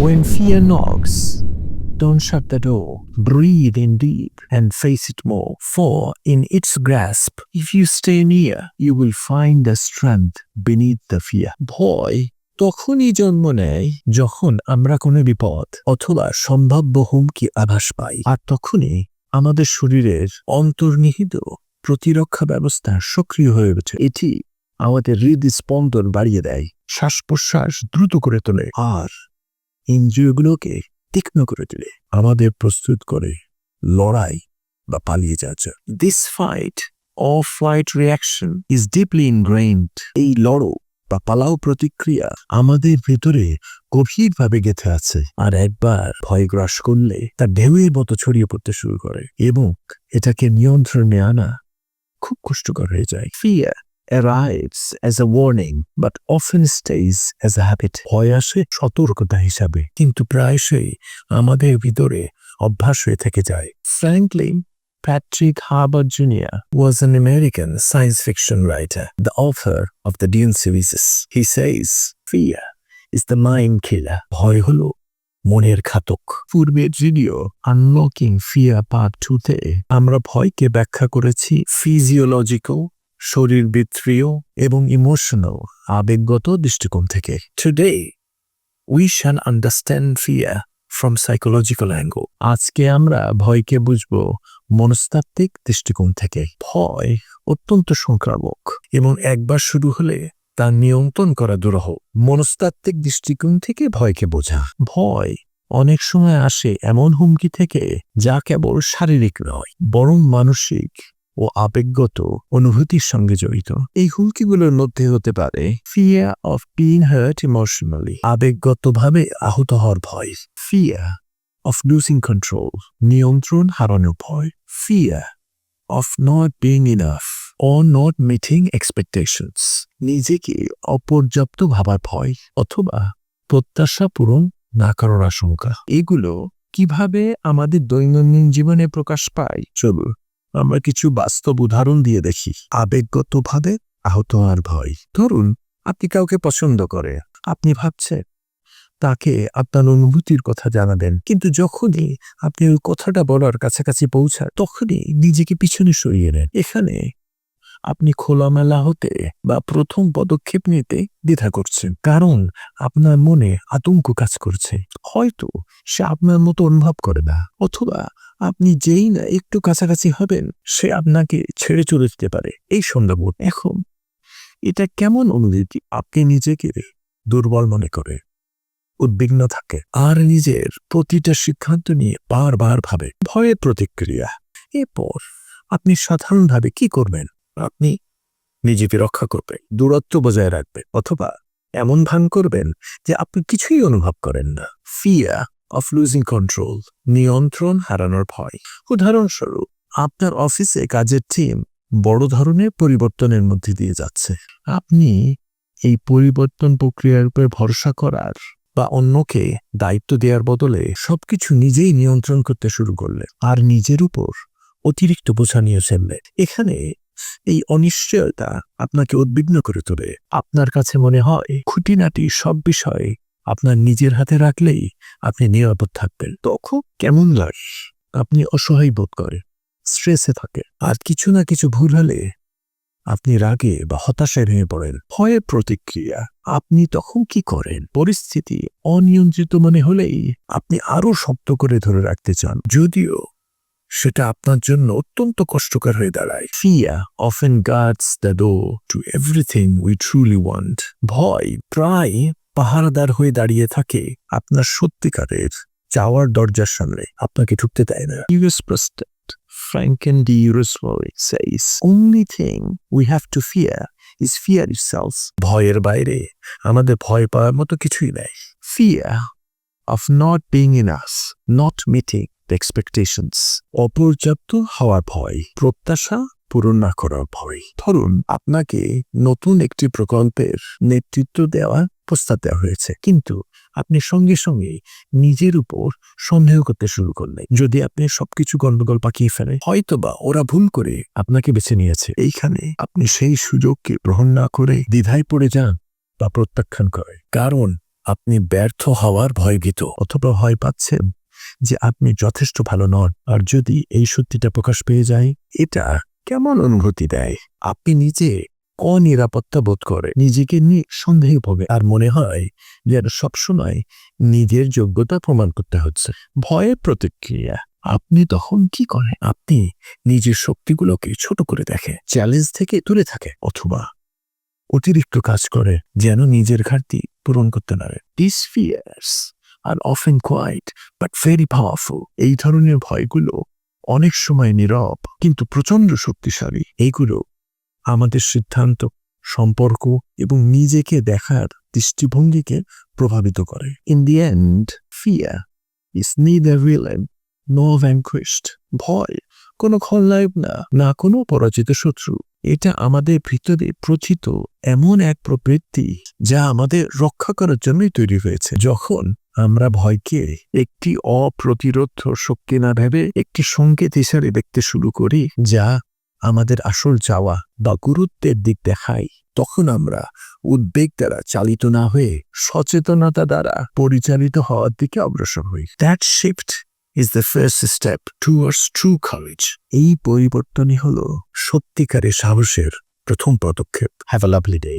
When fear knocks, don't shut the door. Breathe in deep and face it more. For in its grasp, if you stay near, you will find the strength beneath the fear. ভয় তখনই জন্ম নেয় যখন আমরা কোনো বিপদ অথবা সম্ভাব্য হুমকি আভাস পাই আর তখনই আমাদের শরীরের অন্তর্নিহিত প্রতিরক্ষা ব্যবস্থা সক্রিয় হয়ে ওঠে এটি আমাদের হৃদস্পন্দন বাড়িয়ে দেয় শ্বাস প্রশ্বাস দ্রুত করে তোলে আর ইন্দ্রিয়গুলোকে তীক্ষ্ণ করে তোলে আমাদের প্রস্তুত করে লড়াই বা পালিয়ে যাচ্ছে this fight or flight reaction is deeply ingrained এই লড়ো বা পালাও প্রতিক্রিয়া আমাদের ভেতরে গভীরভাবে গেঁথে আছে আর একবার ভয় গ্রাস করলে তা ঢেউয়ের মতো ছড়িয়ে পড়তে শুরু করে এবং এটাকে নিয়ন্ত্রণে আনা খুব কষ্টকর হয়ে যায়। Fear arrives as a warning but often stays as a habit. ভয় আসে সতর্কতা হিসাবে কিন্তু প্রায়শই আমাদের ভিতরে অভ্যাস হয়ে থেকে যায় Franklin Patrick Harbour Jr. was an American science fiction writer, the author of the Dune series. He says, Fear is the mind killer. ভয় হলো মনের ঘাতক পূর্বের ভিডিও আনলকিং ফিয়ার পার্ট টুতে আমরা ভয়কে ব্যাখ্যা করেছি ফিজিওলজিক্যাল শরীরবৃত্তীয় এবং ইমোশনাল আবেগগত দৃষ্টিকোণ থেকে। Today we shall understand fear from psychological angle আজকে আমরা ভয়কে বুঝব মনস্তাত্ত্বিক দৃষ্টিকোণ থেকে। ভয় অত্যন্ত সংক্রামক এবং একবার শুরু হলে তা নিয়ন্ত্রণ করা দুরহ। মনস্তাত্ত্বিক দৃষ্টিকোণ থেকে ভয়কে বোঝা। ভয় অনেক সময় আসে এমন হুমকি থেকে যা কেবল শারীরিক নয়, বরং মানসিক। ও আবেগগত অনুভূতির সঙ্গে জড়িত। এই হুমকিগুলোর মধ্যে হতে পারে fear of being hurt emotionally আবেগগতভাবে আহত হওয়ার ভয় ফিয়ার অফ লুজিং কন্ট্রোল নিয়ন্ত্রণ হারানোর ভয় fear of not being enough or not meeting expectations নিজেকে অপর্যাপ্ত ভাবার ভয় অথবা প্রত্যাশা পূরণ না করার আশঙ্কা। এগুলো কীভাবে আমাদের দৈনন্দিন জীবনে প্রকাশ পায়? চলুন আমরা কিছু বাস্তব উদাহরণ দিয়ে দেখি। আবেগগতভাবে আহত আর ভয়। ধরুন, আপনি কাউকে পছন্দ করে। আপনি ভাবছেন, তাকে আপনার অনুভূতির কথা জানাবেন। কিন্তু যখনই আপনি ওই কথাটা বলার কাছাকাছি পৌঁছান, তখনই নিজেকে পিছনে সরিয়ে নেন। এখানে আপনি খোলামেলা হতে বা প্রথম পদক্ষেপ নিতে দ্বিধা করছেন। কারণ আপনার মনে আতঙ্ক কাজ করছে। হয়তো সে আপনার মতো অনুভব করে না, অথবা আপনি যেই না একটু কাছাকাছি হবেন, সে আপনাকে ছেড়ে চলে যেতে পারে। এই সম্ভাব্য এখন এটা কেমন অনুভূতি আপনি নিজেকে দুর্বল মনে করে? উদ্বিগ্ন থাকে আর নিজের প্রতিটা সিদ্ধান্ত নিয়ে বারবার ভাবে। ভয়ের প্রতিক্রিয়া। এরপর আপনি সাধারণভাবে কি করবেন? আপনি নিজেকে রক্ষা করবেন, দূরত্ব বজায় রাখবেন, অথবা এমন ভান করবেন যে আপনি কিছুই অনুভব করেন না। ফিয়া অফ লুজিং কন্ট্রোল নিয়ন্ত্রণ হারানোর ভয়। উদাহরণস্বরূপ, আপনার অফিসে কাজের টিম বড় ধরনের পরিবর্তনের মধ্যে দিয়ে যাচ্ছে। আপনি এই পরিবর্তন প্রক্রিয়ার উপর ভরসা করার বা অন্যকে দায়িত্ব দেওয়ার বদলে সবকিছু নিজেই নিয়ন্ত্রণ করতে শুরু করলে আর নিজের উপর অতিরিক্ত বোঝা নিয়ে ফেললে এখানে এই অনিশ্চয়তা আপনাকে উদ্বিগ্ন করে তোলে। আপনার কাছে মনে হয় খুঁটিনাটি সব বিষয়ে আপনার নিজের হাতে রাখলেই আপনি নিরাপদ থাকবেন। তখন কেমন লাগে আপনি অসহায় বোধ করেন স্ট্রেসে থাকে। আর কিছু না কিছু ভুল হলে আপনি রাগে বা হতাশায় ভেঙে পড়েন। ভয়ের প্রতিক্রিয়া, আপনি তখন কি করেন? পরিস্থিতি অনিয়ন্ত্রিত মনে হলেই আপনি আরও শক্ত করে ধরে রাখতে চান। যদিও সেটা আপনার জন্য অত্যন্ত কষ্টকর হয়ে দাঁড়ায়। Fear often guards the door to everything we truly want ভয় প্রায় পাহারাদার হয়ে দাঁড়িয়ে থাকে আপনার সত্যিকারের চাওয়ার দরজার সামনে। আপনাকে ঢুকতে দেয় না। US president Franken D. Roosevelt says, only thing we have to fear is fear itself. ভয়ের বাইরে আমাদের ভয় পাওয়ার মতো কিছুই নেই। Fear of not being enough, not meeting the expectations. অপর্যাপ্ত হওয়ার ভয়, প্রত্যাশা পূরণ না করার ভয়। ধরুন, আপনাকে নতুন একটি প্রকল্পের নেতৃত্ব দেওয়ার প্রস্তাব দেওয়া হয়েছে, কিন্তু আপনি সঙ্গে সঙ্গে নিজের উপর সন্দেহ করতে শুরু করলেন। যদি আপনি সবকিছু গন্ডগোল পাকিয়ে ফেলে হয়তোবা ওরা ভুল করে আপনাকে বেছে নিয়েছে। এইখানে আপনি সেই সুযোগকে গ্রহণ না করে দ্বিধায় পড়ে যান বা প্রত্যাখ্যান করে কারণ আপনি ব্যর্থ হওয়ার ভয় ভয়ভীত অথবা ভয় পাচ্ছেন। যে আপনি যথেষ্ট ভালো নন। আর যদি এই সত্যিটা প্রকাশ পেয়ে যায়, এটা কেমন অনুভূতি দেয়? আপনি নিজে অনিরাপত্তা বোধ করে নিজেকে নিয়ে সন্দেহ আর মনে হয় যেন সবসময় নিজের যোগ্যতা প্রমাণ করতে হচ্ছে। ভয়ের প্রতিক্রিয়া। আপনি তখন কি করেন? আপনি নিজের শক্তিগুলোকে ছোট করে দেখে চ্যালেঞ্জ থেকে দূরে থাকে অথবা অতিরিক্ত কাজ করে যেন নিজের ঘাটতি পূরণ করতে পারে this fears are often quiet but very powerful এই ধরনের ভয়গুলো অনেক সময় নীরব, কিন্তু প্রচণ্ড শক্তিশালী। এইগুলো আমাদের সিদ্ধান্ত, সম্পর্ক এবং নিজেকে দেখার দৃষ্টিভঙ্গিকে প্রভাবিত করে। In the end fear is neither villain nor vanquished ভয় কোনো খলনায়ক না না কোনো পরাজিত শত্রু। এটা আমাদের ভিতরে প্রচিত এমন এক প্রবৃত্তি যা আমাদের রক্ষা করার জন্যই তৈরি হয়েছে। যখন আমরা ভয়কে একটি অপ্রতিরোধ শক্তি না ভেবে একটি সংকেত হিসাবে দেখতে শুরু করি, যা আমাদের আসল চাওয়া বা গুরুত্বের দিক দেখায়, তখন আমরা উদ্বেগ দ্বারা চালিত না হয়ে সচেতনতা দ্বারা পরিচালিত হওয়ার দিকে অগ্রসর হই। That shift is the first step towards true courage এই পরিবর্তনই হল সত্যিকারের সাহসের প্রথম পদক্ষেপ. Have a lovely day